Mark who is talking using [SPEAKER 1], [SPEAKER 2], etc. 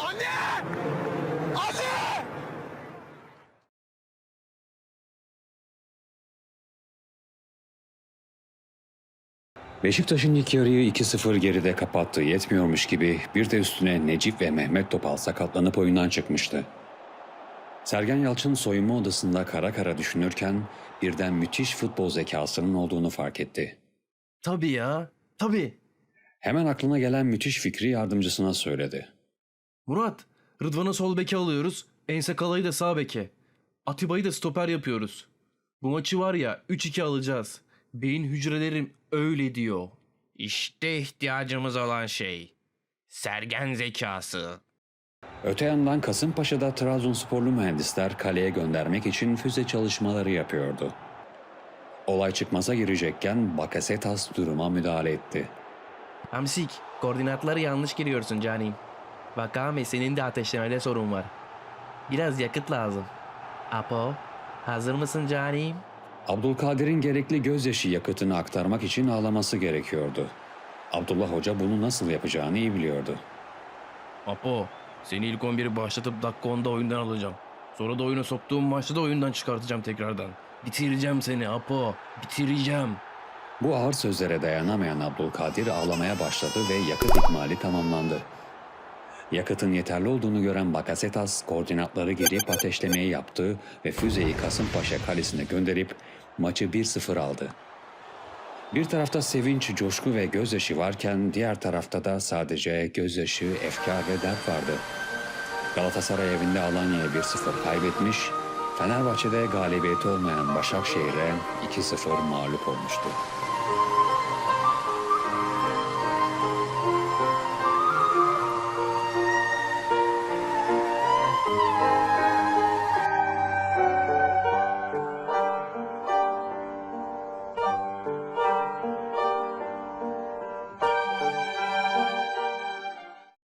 [SPEAKER 1] Anne! Anne! Beşiktaş'ın ilk yarıyı 2-0 geride kapattığı yetmiyormuş gibi bir de üstüne Necip ve Mehmet Topal sakatlanıp oyundan çıkmıştı. Sergen Yalçın soyunma odasında kara kara düşünürken birden müthiş futbol zekasının olduğunu fark etti.
[SPEAKER 2] Tabii ya, tabii.
[SPEAKER 1] Hemen aklına gelen müthiş fikri yardımcısına söyledi.
[SPEAKER 2] Murat, Rıdvan'ı sol beke alıyoruz. Ensekala'yı da sağ beke. Atiba'yı da stoper yapıyoruz. Bu maçı var ya 3-2 alacağız. Beyin hücrelerim öyle diyor.
[SPEAKER 3] İşte ihtiyacımız olan şey. Sergen zekası.
[SPEAKER 1] Öte yandan Kasımpaşa'da Trabzonsporlu mühendisler kaleye göndermek için füze çalışmaları yapıyordu. Olay çıkmaza girecekken Bakasetas duruma müdahale etti.
[SPEAKER 2] Hamsik, koordinatları yanlış giriyorsun canim. Vakame senin de ateşlemede sorun var. Biraz yakıt lazım. Apo, hazır mısın canim?
[SPEAKER 1] Abdülkadir'in gerekli gözyaşı yakıtını aktarmak için ağlaması gerekiyordu. Abdullah Hoca bunu nasıl yapacağını iyi biliyordu.
[SPEAKER 2] Apo, seni ilk 11'i başlatıp dakika 10'da oyundan alacağım. Sonra da oyuna soktuğum maçta da oyundan çıkartacağım tekrardan. Bitireceğim seni Apo, bitireceğim.
[SPEAKER 1] Bu ağır sözlere dayanamayan Abdülkadir ağlamaya başladı ve yakıt ikmali tamamlandı. Yakıtın yeterli olduğunu gören Bakasetas koordinatları girip ateşlemeyi yaptı ve füzeyi Kasımpaşa kalesine gönderip maçı 1-0 aldı. Bir tarafta sevinç, coşku ve gözyaşı varken diğer tarafta da sadece gözyaşı, efkar ve dert vardı. Galatasaray evinde Alanya'ya 1-0 kaybetmiş, Fenerbahçe'de galibiyeti olmayan Başakşehir'e 2-0 mağlup olmuştu.